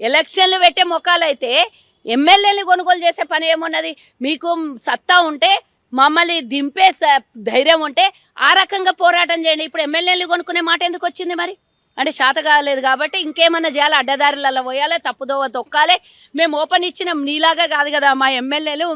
ఎలక్షన్లు పెట్టే మొక్కలైతే ఎమ్మెల్యేలు కొనుగోలు చేసే పని ఏమున్నది? మీకు సత్తా ఉంటే మమ్మల్ని దింపే ధైర్యం ఉంటే ఆ రకంగా పోరాటం చేయండి. ఇప్పుడు ఎమ్మెల్యేలు కొనుక్కునే మాట ఎందుకు వచ్చింది మరి? అంటే చేత కాలేదు కాబట్టి ఇంకేమన్నా చేయాలి? అడ్డదారులలో పోయాలి? తప్పుదోవ తొక్కాలి? మేము ఓపెన్ ఇచ్చిన నీలాగా కాదు కదా మా ఎమ్మెల్యేలు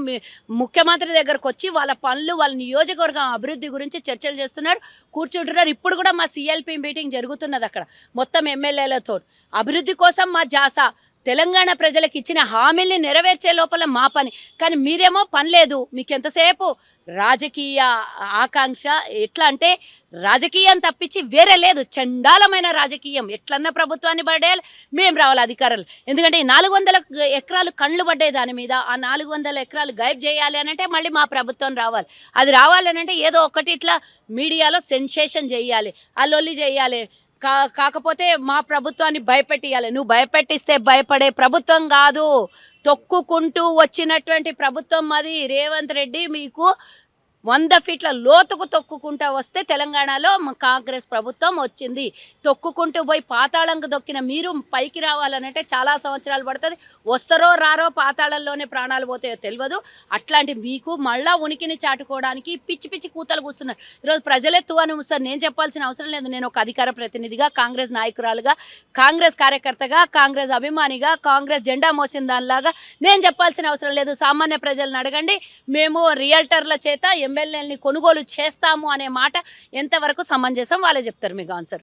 ముఖ్యమంత్రి దగ్గరకు వచ్చి వాళ్ళ పనులు వాళ్ళ నియోజకవర్గం అభివృద్ధి గురించి చర్చలు చేస్తున్నారు కూర్చుంటున్నారు. ఇప్పుడు కూడా మా సిఎల్పి మీటింగ్ జరుగుతున్నది అక్కడ. మొత్తం ఎమ్మెల్యేలతో అభివృద్ధి కోసం మా జాస తెలంగాణ ప్రజలకు ఇచ్చిన హామీల్ని నెరవేర్చే లోపల మా పని. కానీ మీరేమో పని లేదు. మీకు ఎంతసేపు రాజకీయ ఆకాంక్ష ఎట్లా అంటే రాజకీయం తప్పించి వేరే లేదు. చండాలమైన రాజకీయం. ఎట్లన్నా ప్రభుత్వాన్ని పడేయాలి మేము రావాలి అధికారులు. ఎందుకంటే ఈ నాలుగు వందల ఎకరాలు కళ్ళు పడ్డాయి దాని మీద. ఆ నాలుగు వందల ఎకరాలు గైబ్ చేయాలి అని అంటే మళ్ళీ మా ప్రభుత్వం రావాలి. అది రావాలి ఏదో ఒకటి ఇట్లా మీడియాలో సెన్సేషన్ చేయాలి. ఆ లొల్లి చేయాలి. కాకపోతే మా ప్రభుత్వాన్ని భయపెట్టియాలి. నువ్వు భయపెట్టిస్తే భయపడే ప్రభుత్వం కాదు. తొక్కుకుంటూ వచ్చినటువంటి ప్రభుత్వం అది. రేవంత్ రెడ్డి మీకు వంద ఫీట్ల లోతుకు తొక్కుకుంటా వస్తే తెలంగాణలో మా కాంగ్రెస్ ప్రభుత్వం వచ్చింది. తొక్కుకుంటూ పోయి పాతాళంకు దొక్కిన మీరు పైకి రావాలనంటే చాలా సంవత్సరాలు పడుతుంది. వస్తారో రారో పాతాళంలోనే ప్రాణాలు పోతాయో తెలియదు అట్లాంటి మీకు మళ్ళా ఉనికిని చాటుకోవడానికి పిచ్చి పిచ్చి కూతలు కూస్తున్నారు. ఈరోజు ప్రజలే తువాని మూస్తారు. నేను చెప్పాల్సిన అవసరం లేదు. నేను ఒక అధికార ప్రతినిధిగా కాంగ్రెస్ నాయకురాలుగా కాంగ్రెస్ కార్యకర్తగా కాంగ్రెస్ అభిమానిగా కాంగ్రెస్ జెండా మోసిన దానిలాగా నేను చెప్పాల్సిన అవసరం లేదు. సామాన్య ప్రజలను అడగండి. మేము రియల్టర్ల చేత ఎమ్మెల్యేలని కొనుగోలు చేస్తాము అనే మాట ఎంతవరకు సమంజసం? వాళ్ళే చెప్తారు మీకు ఆన్సర్.